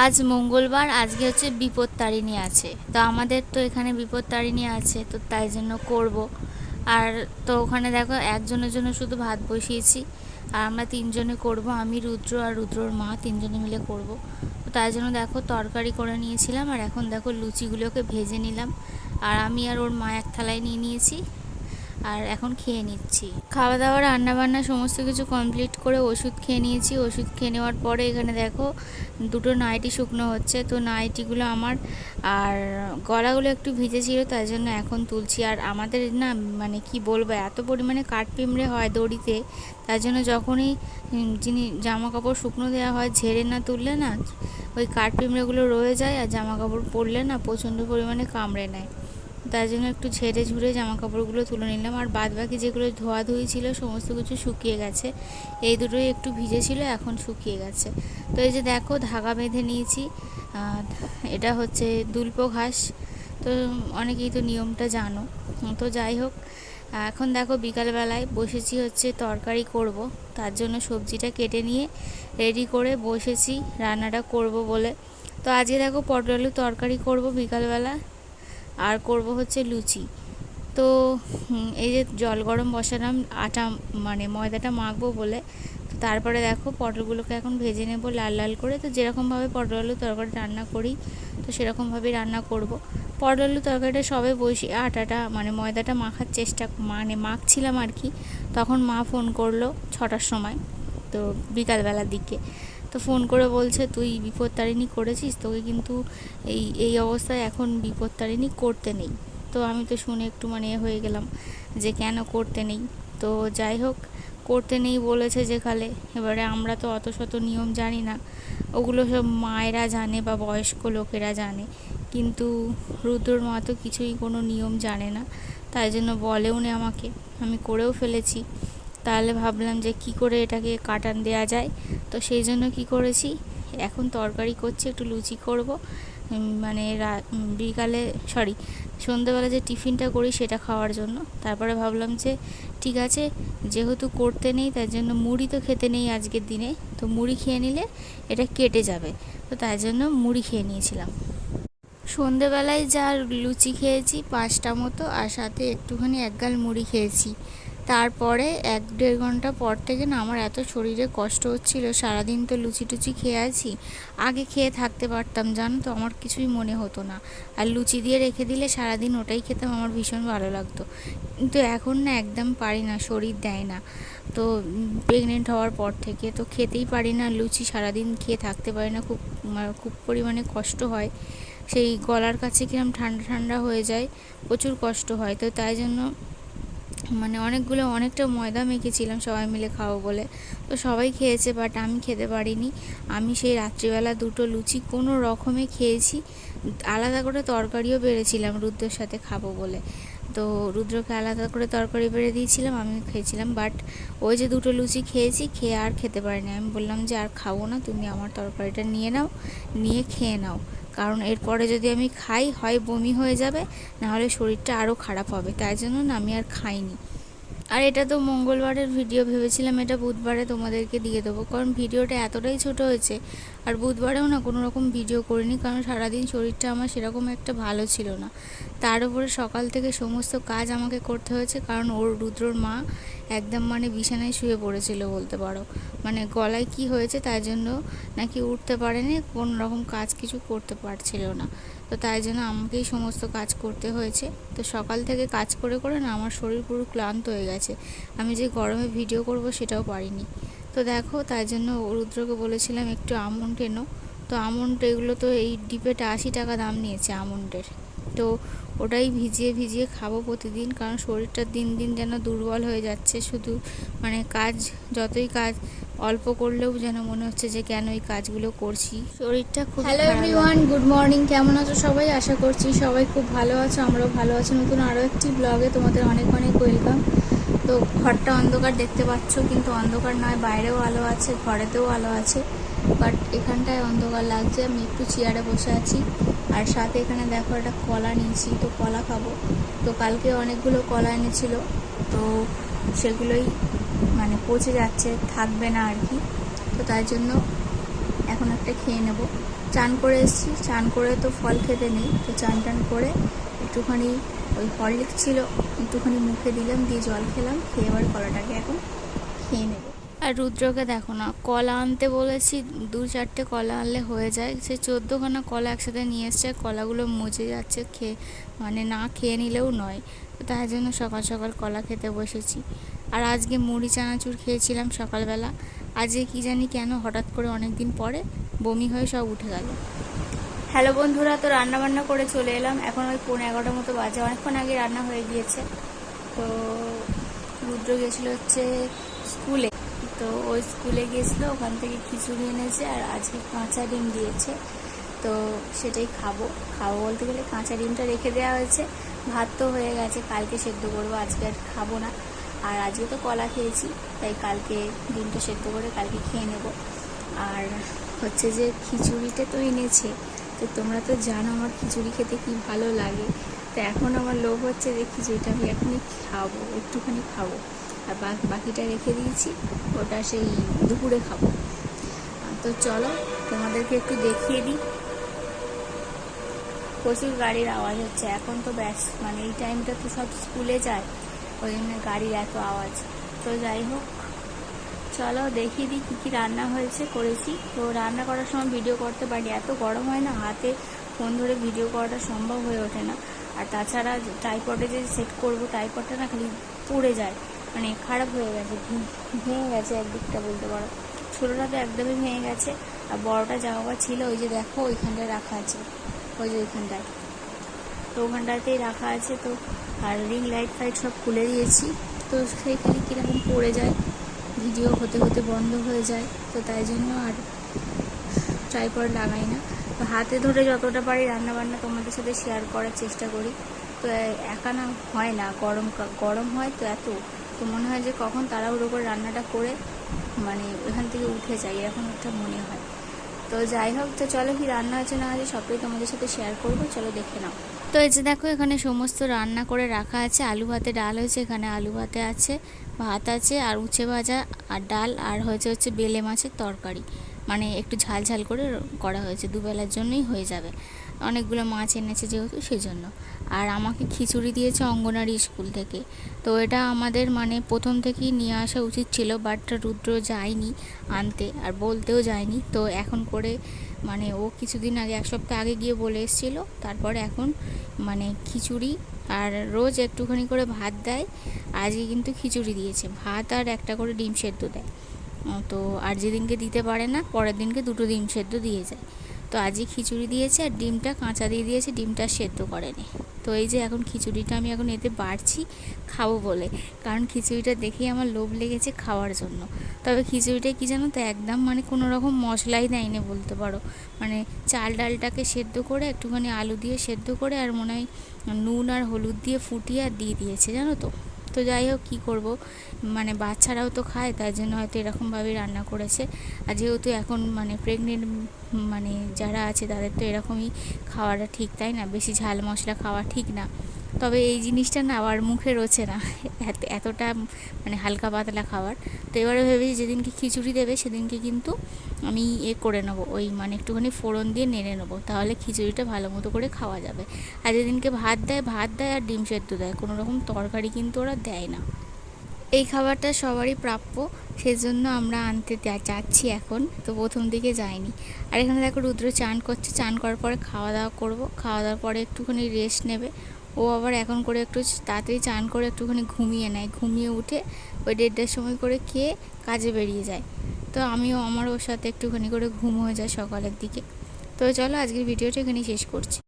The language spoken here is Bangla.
আজ মঙ্গলবার, আজকে হচ্ছে বিপদ তারিণী আছে। তো আমাদের তো এখানে বিপদ তারিণী আছে, তো তাই জন্য করব। আর তো ওখানে দেখো একজনের জন্য শুধু ভাত বসিয়েছি, আর আমরা তিনজনে করব, আমি, রুদ্র আর রুদ্রর মা, তিনজনে মিলে করব। তো তাই জন্য দেখো তরকারি করে নিয়েছিলাম, আর এখন দেখো লুচিগুলোকে ভেজে নিলাম। আর আমি আর ওর মা এক থালায় নিয়ে নিয়েছি। আর এখন খেয়ে নিচ্ছি। খাওয়া দাওয়া রান্না বান্না সমস্ত কিছু কমপ্লিট করে ওষুধ খেয়ে নিয়েছি। ওষুধ খেয়ে নেওয়ার পরে এখানে দেখো দুটো নাইটি শুকনো হচ্ছে। তো নাইটিগুলো আমার আর গলাগুলো একটু ভিজে ছিল, তাই জন্য এখন তুলছি। আর আমাদের না মানে কি বলব, এত পরিমাণে কাঠ পিমড়ে হয় দড়িতে, তার জন্য যখনই যিনি জামা কাপড় শুকনো দেওয়া হয়, ঝেড়ে না তুললে না, ওই কাঠ পিমড়েগুলো রয়ে যায় আর জামা কাপড় পরলে না প্রচণ্ড পরিমাণে কামড়ে নেয়। তার জন্য একটু ঝেড়ে ঝুড়ে জামা কাপড়গুলো তুলে নিলাম। আর বাদ বাকি যেগুলো ধোয়াধুয়ি ছিল, সমস্ত কিছু শুকিয়ে গেছে। এই দুটোই একটু ভিজে ছিল এখন শুকিয়ে গেছে। তো এই যে দেখো, ধাগা বেঁধে নিয়েছি। এটা হচ্ছে দুল্পো ঘাস। তো অনেকেই তো নিয়মটা জানো। তো যাই হোক, এখন দেখো বিকালবেলায় বসেছি হচ্ছে তরকারি করব। তার জন্য সবজিটা কেটে নিয়ে রেডি করে বসেছি, রান্নাটা করব বলে। তো আজকে দেখো পটল তরকারি করব বিকালবেলা। আর করব হচ্ছে লুচি। তো এই যে জল গরম বসালাম, আটা মানে ময়দাটা মাখবো বলে। তো তারপরে দেখো পটলগুলোকে এখন ভেজে নেব লাল লাল করে। তো যেরকমভাবে পটল আলু তরকারি রান্না করি, তো সেরকমভাবেই রান্না করব। পটল আলু তরকারিটা সবে বসি, আটাটা মানে ময়দাটা মাখার চেষ্টা মানে মাখছিলাম আর কি। তখন মা ফোন করল ছটার সময়, তো বিকালবেলার দিকে। তো ফোন করে বলছে, তুই বিপত্তারিণী করেছিস, তোকে কিন্তু এই এই অবস্থায় এখন বিপত্তারিণী করতে নেই। তো আমি তো শুনে একটু মানে হয়ে গেলাম যে কেন করতে নেই। তো যাই হোক, করতে নেই বলেছে যেখানে এবারে আমরা তো অত শত নিয়ম জানি না, ওগুলো সব মায়েরা জানে বা বয়স্ক লোকেরা জানে। কিন্তু রুদ্রর মা তো কিছুই কোনো নিয়ম জানে না, তাই জন্য বলেও নি আমাকে। আমি করেও ফেলেছি। তাহলে ভাবলাম যে কি করে এটাকে কাটান দেওয়া যায়। তো সেই জন্য কি করেছি, এখন তরকারি করছি, একটু লুচি করব। মানে বিকালে সরি সন্ধ্যেবেলা যে টিফিনটা করি সেটা খাওয়ার জন্য। তারপরে ভাবলাম যে ঠিক আছে, যেহেতু করতে নেই তার জন্য মুড়ি তো খেতে নেই আজকের দিনে। তো মুড়ি খেয়ে নিলে এটা কেটে যাবে। তো তাই জন্য মুড়ি খেয়ে নিয়েছিলাম। সন্ধেবেলায় যা লুচি খেয়েছি, পাঁচটা মতো, আর সাথে একটুখানি একগাল মুড়ি খেয়েছি। তারপরে এক দেড় ঘণ্টা পর থেকে না আমার এত শরীরে কষ্ট হচ্ছিল, সারাদিন তো লুচি টুচি খেয়ে আছি। আগে খেয়ে থাকতে পারতাম, জানো তো, আমার কিছুই মনে হতো না। আর লুচি দিয়ে রেখে দিলে সারাদিন ওটাই খেতাম, আমার ভীষণ ভালো লাগতো। কিন্তু এখন না একদম পারি না, শরীর দেয় না। তো প্রেগনেন্ট হওয়ার পর থেকে তো খেতেই পারি না, লুচি সারাদিন খেয়ে থাকতে পারি না, খুব খুব পরিমাণে কষ্ট হয়। সেই গলার কাছে কিরম ঠান্ডা ঠান্ডা হয়ে যায়, প্রচুর কষ্ট হয়। তো তাই জন্য মানে অনেকগুলো, অনেকটা ময়দা মেখেছিলাম সবাই মিলে খাব বলে। তো সবাই খেয়েছে বাট আমি খেতে পারিনি। আমি সেই রাত্রিবেলা দুটো লুচি কোনো রকমে খেয়েছি। আলাদা করে তরকারিও বেড়েছিলাম রুদ্রের সাথে খাব বলে। তো রুদ্রকে আলাদা করে তরকারি বেড়ে দিয়েছিলাম আমি খেয়েছিলাম বাট ওই যে দুটো লুচি খেয়েছি, খেয়ে আর খেতে পারিনি। আমি বললাম যে আর খাব না, তুমি আমার তরকারিটা নিয়ে নাও, নিয়ে খেয়ে নাও। কারণ এরপরে যদি আমি খাই, হয় বমি হয়ে যাবে, নাহলে শরীরটা আরও খারাপ হবে। তাই জন্য না আমি আর খাইনি। আর এটা তো মঙ্গলবারের ভিডিও ভেবেছিলাম এটা বুধবারে তোমাদেরকে দিয়ে দেবো। কারণ ভিডিওটা এতটাই ছোট হয়েছে, আর বুধবারেও না কোনো রকম ভিডিও করিনি, কারণ সারাদিন শরীরটা আমার সেরকম একটা ভালো ছিল না। তার উপরে সকাল থেকে সমস্ত কাজ আমাকে করতে হয়েছে, কারণ ওর রুদ্রর মা একদম মানে বিছানায় শুয়ে পড়েছিল বলতে পারো। মানে গলায় কি হয়েছে তাই জন্য নাকি উঠতে পারেনি, কোনো রকম কাজ কিছু করতে পারছিল না। তো তাই জন্য আমাকেই সমস্ত কাজ করতে হয়েছে। তো সকাল থেকে কাজ করে করে না আমার শরীর পুরো ক্লান্ত হয়ে গেছে। আমি যে গরমে ভিডিও করব সেটাও পারিনি। তো দেখো, তাই জন্য রুদ্রকে বলেছিলাম একটু আমন্ড এনো। তো আমন্ড এগুলো তো এই ডিপেটা আশি টাকা দাম নিয়েছে আমন্ডের। তো ওটাই ভিজিয়ে ভিজিয়ে খাব প্রতিদিন কারণ শরীরটা দিন দিন যেন দুর্বল হয়ে যাচ্ছে। শুধু মানে কাজ যতই কাজ অল্প করলেও যেন মনে হচ্ছে যে কেন এই কাজগুলো করছি। শরীরটা খুব হ্যালো এভরিওয়ান গুড মর্নিং কেমন আছো সবাই? আশা করছি সবাই খুব ভালো আছো আমরাও ভালো আছি। নতুন আরও একটি ব্লগে তোমাদের অনেক অনেক ওয়েলকাম তো ঘরটা অন্ধকার দেখতে পাচ্ছ কিন্তু অন্ধকার নয় বাইরেও আলো আছে ঘরেতেও আলো আছে। বাট এখানটায় অন্ধকার লাগছে আমি একটু চেয়ারে বসে আছি। আর সাথে এখানে দেখো একটা কলা নিয়েছি, তো কলা খাব। তো কালকে অনেকগুলো কলা এনেছিল, তো সেগুলোই মানে পচে যাচ্ছে, থাকবে না আর কি। তো তাই জন্য এখন একটা খেয়ে নেব। চান করে এসেছি, চান করে তো ফল খেতে নেই, তো চান টান করে একটুখানি ওই হরলিক্স ছিল, একটুখানি মুখে দিলাম, দিয়ে জল খেলাম, খেয়ে এবার কলাটাকে এখন খেয়ে নেব। রুদ্রকে দেখো না, কলা আনতে বলেছি, দু চারটে কলা আনলে হয়ে যায়। সে চোদ্দোখানা কলা একসাথে নিয়ে এসছে, কলাগুলো মজে যাচ্ছে খেয়ে মানে না খেয়ে নিলেও নয়। তো তাই জন্য সকাল সকাল কলা খেতে বসেছি। আর আজকে মুড়ি, চানাচুর খেয়েছিলাম সকালবেলা। আজকে কি জানি কেন, হঠাৎ করে অনেক দিন পরে বমি হয়ে সব উঠে গেল। হ্যালো বন্ধুরা, তো রান্না বান্না করে চলে এলাম। এখন ওই পৌনে এগারোটার মতো বাজে। অনেকক্ষণ আগে রান্না হয়ে গিয়েছে। তো রুদ্র গেছিল হচ্ছে স্কুলে। তো ওই স্কুলে গিয়েছিল ওখান থেকে খিচুড়ি এনেছে আর আজকে কাঁচা ডিম দিয়েছে। তো সেটাই খাব। খাব বলতে গেলে কাঁচা ডিমটা রেখে দেওয়া হয়েছে। ভাত তো হয়ে গেছে, কালকে সেদ্ধ করব, আজকে আর খাব না। আর আজকে তো কলা খেয়েছি, তাই কালকে ডিমটা সেদ্ধ করে কালকে খেয়ে নেব। আর হচ্ছে যে খিচুড়িটা তো এনেছে, তো তোমরা তো জানো আমার খিচুড়ি খেতে কি ভালো লাগে। তো এখন আমার লোভ হচ্ছে যে খিচুড়িটা আমি এখনই খাব, একটুখানি খাব। আর বাকি, বাকিটা রেখে দিয়েছি। ওটা সেই দুপুরে খাব। তো চলো, তোমাদেরকে একটু দেখিয়ে দিই। প্রচুর গাড়ির আওয়াজ হচ্ছে। এখন তো ব্যাস মানে এই টাইমটা তো সব স্কুলে যায়। ওই জন্য গাড়ির এত আওয়াজ। তো যাই হোক, চলো দেখিয়ে দিই কী কী রান্না হয়েছে, করেছি। তো রান্না করার সময় ভিডিও করতে পারি। এত গরম হয় না, হাতে ফোন ধরে ভিডিও করাটা সম্ভব হয়ে ওঠে না। আর তাছাড়া টাইপডে যে সেট করব টাইপডটা না খালি পড়ে যায়। মানে খারাপ হয়ে গেছে, ভেঙে গেছে একদিকটা বলতে পারো। ছোটোটা তো একদমই ভেঙে গেছে, আর বড়টা জামা ছিল, ওই যে দেখো ওইখানটায় রাখা আছে, ওই যে ওইখানটায়। তো ওখানটাতেই রাখা আছে, তো আর রিং লাইট ফাইট সব খুলে দিয়েছি। তো সেইখানে কীরকম পড়ে যায়, ভিডিও হতে হতে বন্ধ হয়ে যায়, তো তাই জন্য আর ট্রাইপড লাগাই না। তো হাতে ধরে যতটা পারি রান্না বান্না তোমাদের সাথে শেয়ার করার চেষ্টা করি। তো একা না হয় না, গরম গরম হয় তো এত। তো মনে হয় যে কখন তারা তাড়াহুড়ো করে রান্নাটা করে মানে ওখান থেকে উঠে যাই, এরকম একটা মনে হয়। তো যাই হোক, তো চলো কি রান্না হচ্ছে না আছে সবটাই তোমাদের সাথে শেয়ার করব, চলো দেখে নাও। তো এই যে দেখো, এখানে সমস্ত রান্না করে রাখা আছে। আলু ভাতে ডাল হয়েছে, এখানে আলু ভাতে আছে, ভাত আছে, আর উচ্ছে ভাজা, আর ডাল, আর হয়েছে হচ্ছে বেলে মাছের তরকারি। মানে একটু ঝাল ঝাল করে করা হয়েছে, দুবেলার জন্যই হয়ে যাবে। অনেকগুলো মাছ এনেছে যেহেতু সেজন্য। আর আমাকে খিচুড়ি দিয়েছে অঙ্গনারী স্কুল থেকে। তো এটা আমাদের মানে প্রথম থেকেই নিয়ে আসা উচিত ছিল বাট রুদ্র যায়নি আনতে আর বলতেও যায়নি। তো এখন করে মানে ও কিছুদিন আগে, এক সপ্তাহ আগে গিয়ে বলে এসেছিল, তারপরে এখন মানে খিচুড়ি আর রোজ একটুখানি করে ভাত দেয়। আজকে কিন্তু খিচুড়ি দিয়েছে, ভাত আর একটা করে ডিম সেদ্ধ দেয়। তো আর যেদিনকে দিতে পারে না, পরের দিনকে দুটো ডিম সেদ্ধ দিয়ে যায়। তো আজই খিচুড়ি দিয়েছে আর ডিমটা কাঁচা দিয়ে দিয়েছে, ডিমটা সেদ্ধ করেনি। তো এই যে এখন খিচুড়িটা আমি এখন এতে বাড়ছি, খাব বলে। কারণ খিচুড়িটা দেখেই আমার লোভ লেগেছে খাওয়ার জন্য। তবে খিচুড়িটা কি জানো তো একদম মানে কোনো রকম মশলাই দেয়নি বলতে পারো। মানে চাল ডালটাকে সেদ্ধ করে, একটুখানি আলু দিয়ে সেদ্ধ করে, আর মনে হয় নুন আর হলুদ দিয়ে ফুটিয়ে আর দিয়ে দিয়েছে, জানো তো? তো যাই হোক, কী করব? মানে বাচ্চারাও তো খায় তার জন্য হয়তো এরকমভাবেই রান্না করেছে। আর যেহেতু এখন মানে প্রেগনেন্ট মানে যারা আছে তাদের তো এরকমই খাওয়াটা ঠিক, তাই না? বেশি ঝাল মশলা খাওয়া ঠিক না। তবে এই জিনিসটা না আবার মুখে রোচে না। এত- এতটা মানে হালকা পাতলা খাবার। তো এবারে ভেবেছি যেদিনকে খিচুড়ি দেবে সেদিনকে কিন্তু আমি এ করে নেব। ওই মানে একটুখানি ফোড়ন দিয়ে নেড়ে নেব। তাহলে খিচুড়িটা ভালো মতো করে খাওয়া যাবে। আর যেদিনকে ভাত দেয় ভাত দেয় আর ডিম সেদ্ধ দেয়। কোনো রকম তরকারি কিন্তু ওরা দেয় না। এই খাবারটা সবারই প্রাপ্য। সেজন্য আমরা আনতে যাচ্ছি এখন। তো প্রথম দিকে যাইনি। আর এখানে দেখো রুদ্র চান করছে। চান করার পরে খাওয়া দাওয়া করব। খাওয়া দাওয়ার পরে একটুখানি রেস্ট নেবে। ও আবার এখন করে একটু তাড়াতাড়ি চান করে একটুখানি ঘুমিয়ে নেয়। ঘুমিয়ে উঠে ওই দেড়টার সময় করে খেয়ে কাজে বেরিয়ে যায়। তো আমিও আমার ওর সাথে একটুখানি করে ঘুম হয়ে যায় সকালের দিকে। তো চলো আজকের ভিডিওটা এখানেই শেষ করছি।